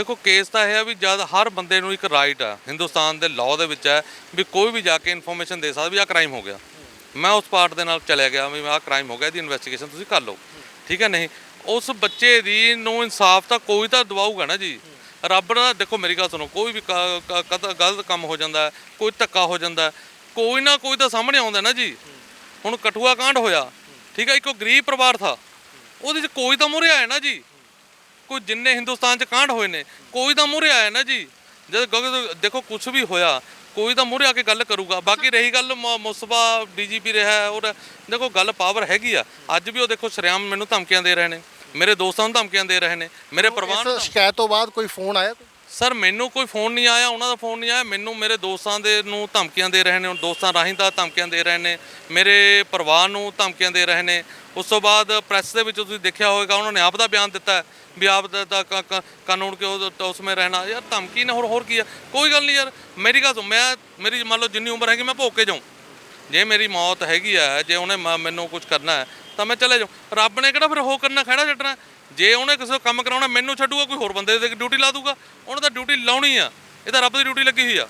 ਦੇਖੋ ਕੇਸ ਤਾਂ ਇਹ ਆ ਵੀ ਜਦ ਹਰ ਬੰਦੇ ਨੂੰ ਇੱਕ ਰਾਈਟ ਆ, ਹਿੰਦੁਸਤਾਨ ਦੇ ਲਾਅ ਦੇ ਵਿੱਚ ਹੈ ਵੀ ਕੋਈ ਵੀ ਜਾ ਕੇ ਇਨਫੋਰਮੇਸ਼ਨ ਦੇ ਸਕਦਾ ਵੀ ਆਹ ਕ੍ਰਾਈਮ ਹੋ ਗਿਆ। ਮੈਂ ਉਸ ਪਾਰਟ ਦੇ ਨਾਲ ਚਲਿਆ ਗਿਆ ਵੀ ਆਹ ਕ੍ਰਾਈਮ ਹੋ ਗਿਆ, ਇਹਦੀ ਇਨਵੈਸਟੀਗੇਸ਼ਨ ਤੁਸੀਂ ਕਰ ਲਓ। ਠੀਕ ਹੈ ਨਹੀਂ? ਉਸ ਬੱਚੇ ਦੀ ਨੂੰ ਇਨਸਾਫ ਤਾਂ ਕੋਈ ਤਾਂ ਦਵਾਊਗਾ ਨਾ ਜੀ। ਰੱਬ ਦਾ, ਦੇਖੋ ਮੇਰੀ ਗੱਲ ਸੁਣੋ, ਕੋਈ ਵੀ ਕ- ਗਲਤ ਕੰਮ ਹੋ ਜਾਂਦਾ, ਕੋਈ ਧੱਕਾ ਹੋ ਜਾਂਦਾ, ਕੋਈ ਨਾ ਕੋਈ ਤਾਂ ਸਾਹਮਣੇ ਆਉਂਦਾ ਨਾ ਜੀ। ਹੁਣ ਕਠੂਆ ਕਾਂਡ ਹੋਇਆ, ਠੀਕ ਹੈ, ਇੱਕੋ ਗਰੀਬ ਪਰਿਵਾਰ ਥਾ, ਉਹਦੇ 'ਚ ਕੋਈ ਤਾਂ ਮੁਰੇ ਆਇਆ ਨਾ ਜੀ। ਕੋਈ ਜਿੰਨੇ ਹਿੰਦੁਸਤਾਨ 'ਚ ਕਾਂਡ ਹੋਏ ਨੇ ਕੋਈ ਤਾਂ ਮੁਰੇ ਆਇਆ ਨਾ ਜੀ। ਜਦ ਦੇਖੋ ਕੁਝ ਵੀ ਹੋਇਆ ਕੋਈ ਤਾਂ ਮੁਰੇ ਆ ਕੇ ਗੱਲ ਕਰੂਗਾ। ਬਾਕੀ ਰਹੀ ਗੱਲ ਮੁਸਬਾ ਡੀਜੀਪੀ ਰਿਹਾ ਔਰ ਦੇਖੋ ਗੱਲ ਪਾਵਰ ਹੈਗੀ ਆ। ਅੱਜ ਵੀ ਉਹ ਦੇਖੋ ਸ਼ਰਿਆਮ ਮੈਨੂੰ ਧਮਕੀਆਂ ਦੇ ਰਹੇ ਨੇ। ਮੇਰੇ ਦੋਸਤਾਂ ਨੂੰ ਧਮਕੀਆਂ ਦੇ ਰਹੇ ਨੇ। ਮੇਰੇ ਪਰਿਵਾਰ ਨੂੰ ਇਸ ਸ਼ਿਕਾਇਤ ਤੋਂ ਬਾਅਦ ਕੋਈ ਫੋਨ ਆਇਆ? ਸਰ, ਮੈਨੂੰ ਕੋਈ ਫੋਨ ਨਹੀਂ ਆਇਆ, ਉਹਨਾਂ ਦਾ ਫੋਨ ਨਹੀਂ ਆਇਆ। ਮੈਨੂੰ ਮੇਰੇ ਦੋਸਤਾਂ ਦੇ ਨੂੰ ਧਮਕੀਆਂ ਦੇ ਰਹੇ ਨੇ, ਉਹ ਦੋਸਤਾਂ ਰਾਹੀਂ ਦਾ ਧਮਕੀਆਂ ਦੇ ਰਹੇ ਨੇ। ਮੇਰੇ ਪਰਿਵਾਰ ਨੂੰ ਧਮਕੀਆਂ ਦੇ ਰਹੇ ਨੇ। ਉਸ ਤੋਂ ਬਾਅਦ ਪ੍ਰੈਸ ਦੇ ਵਿੱਚ ਤੁਸੀਂ ਦੇਖਿਆ ਹੋਵੇਗਾ, ਉਹਨਾਂ ਨੇ ਆਪ ਦਾ ਬਿਆਨ ਦਿੱਤਾ ਵੀ ਆਪ ਦਾ ਦਾ ਕ- ਕਾਨੂੰਨ ਕੇ ਉਸ- ਉਸ ਵਿੱਚ ਰਹਿਣਾ। ਯਾਰ, ਧਮਕੀ ਨਾ ਹੋਰ ਹੋਰ ਕੀ ਆ? ਕੋਈ ਗੱਲ ਨਹੀਂ ਯਾਰ, ਮੇਰੀ ਗੱਲ ਸੁਣ, ਮੈਂ ਮੇਰੀ ਮੰਨ ਲਓ ਜਿੰਨੀ ਉਮਰ ਹੈਗੀ, ਮੈਂ ਭੋਗ ਕੇ ਜਾਉਂ ਜੇ ਮੇਰੀ ਮੌਤ ਹੈਗੀ ਆ ਜੇ ਉਹਨੇ ਮ- ਮੈਨੂੰ ਕੁਝ ਕਰਨਾ ਹੈ, ਤਾਂ ਮੈਂ ਚਲੇ ਜਾਉਂ ਰੱਬ ਨੇ ਕਿਹੜਾ ਫਿਰ ਹੋ ਕਰਨਾ ਖੜਾ ਛੱਡਣਾ? ਜੇ ਉਹਨੇ ਕਿਸੇ ਤੋਂ ਕੰਮ ਕਰਾਉਣਾ, ਮੈਨੂੰ ਛੱਡੂਗਾ, ਕੋਈ ਹੋਰ ਬੰਦੇ ਦੇ ਡਿਊਟੀ ਲਾ ਦੂਗਾ। ਉਹਨੇ ਤਾਂ ਡਿਊਟੀ ਲਾਉਣੀ ਆ। ਇਹ ਤਾਂ ਰੱਬ ਦੀ ਡਿਊਟੀ ਲੱਗੀ ਹੋਈ ਆ।